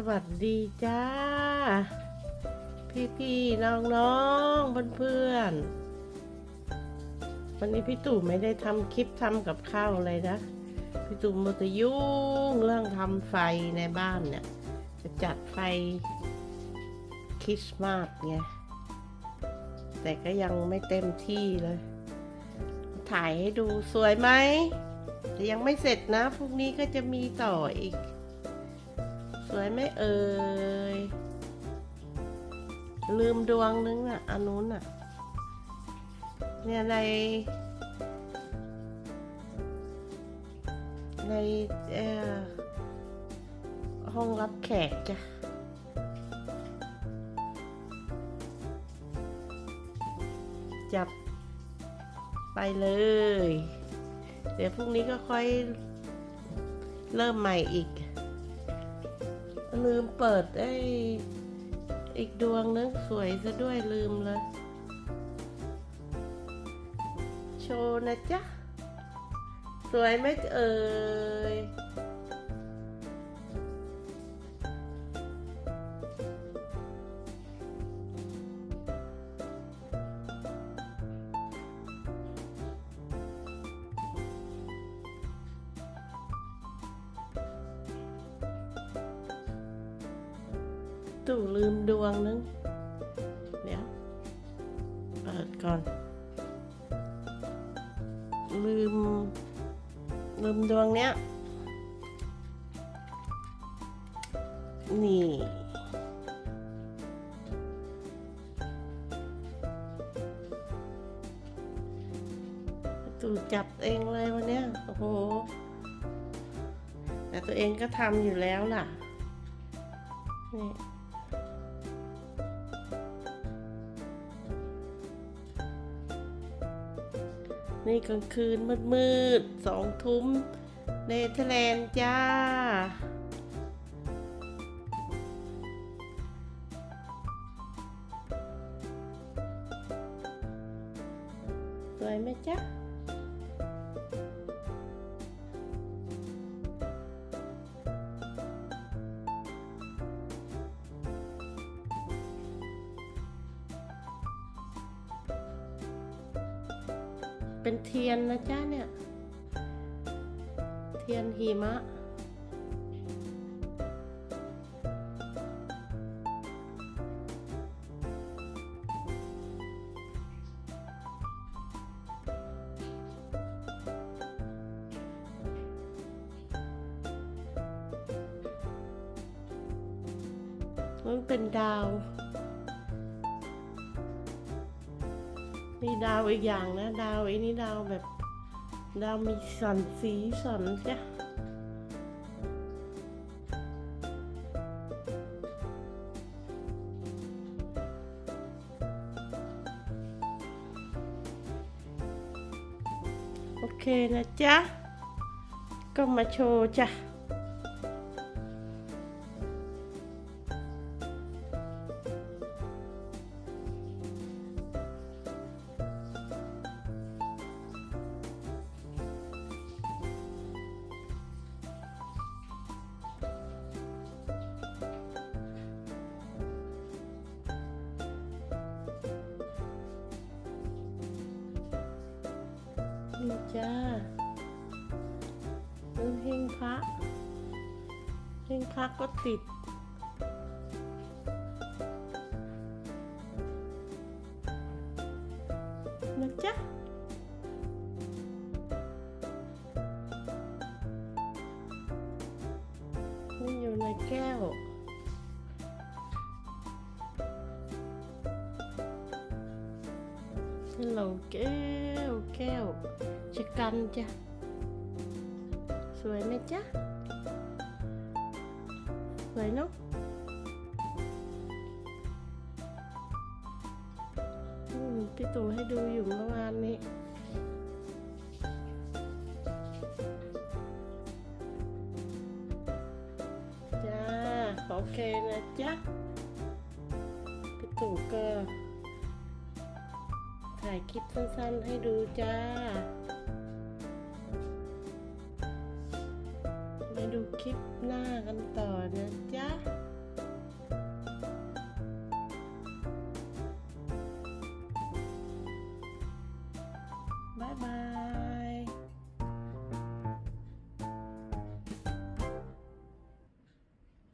สวัสดีจ้า พี่พี่น้องน้องเพื่อนเพื่อนวันนี้พี่ตู่ไม่ได้ทำคลิปทำกับข้าวอะไรนะ พี่ตู่มัวแต่ยุ่งเรื่องทำไฟในบ้านเนี่ย จะจัดไฟคริสต์มาสไงแต่ก็ยังไม่เต็มที่เลย ถ่ายให้ดูสวยไหมแต่ยังไม่เสร็จนะพรุ่งนี้ก็จะมีต่ออีก สวยไหมเอ่ย ลืมดวงนึงอะ อันนู้นอะ เนี่ยใน ในห้องรับแขกจ้ะจับไปเลย เดี๋ยวพรุ่งนี้ก็ค่อยเริ่มใหม่อีก ลืมเปิดไอ้อีกดวงนึงสวยซะด้วยลืมเลย โชว์นะจ๊ะ สวยไหมเอ่ย ตู่ลืมดวงนึง เดี๋ยว เปิดก่อน ลืม ลืมดวงเนี้ย นี่ ตู่จับเองเลยวันเนี้ย โอ้โห แต่ตัวเองก็ทำอยู่แล้วล่ะ นี่ นี่กลางคืนมืดๆสองทุ่มเนเธอร์แลนด์จ้าสวย เป็นเทียนนะจ๊ะเนี่ย เทียนหิมะมันเป็นดาว มีดาวอีกอย่างนะ ดาวไอ้นี่ดาวแบบ ดาวมีสันสีสันจ้ะโอเคนะจ๊ะ ก็มาโชว์จ้ะ นี่จ้าเรื่องเฮงพระเฮงพระก็ติด นะจ๊ะนี่อยู่ในแก้วฮัลโหลแก้วแก้ว ชะกันจ้ะ สวยไหมจ๊ะ สวยเนาะพี่ตู่ให้ดูอยู่เมื่อวานนี้จ้าโอเคนะจ๊ะพี่ตู่ก็ ถ่ายคลิปสั้นๆให้ดูจ้าไปดูคลิปหน้ากันต่อนะจ๊ะ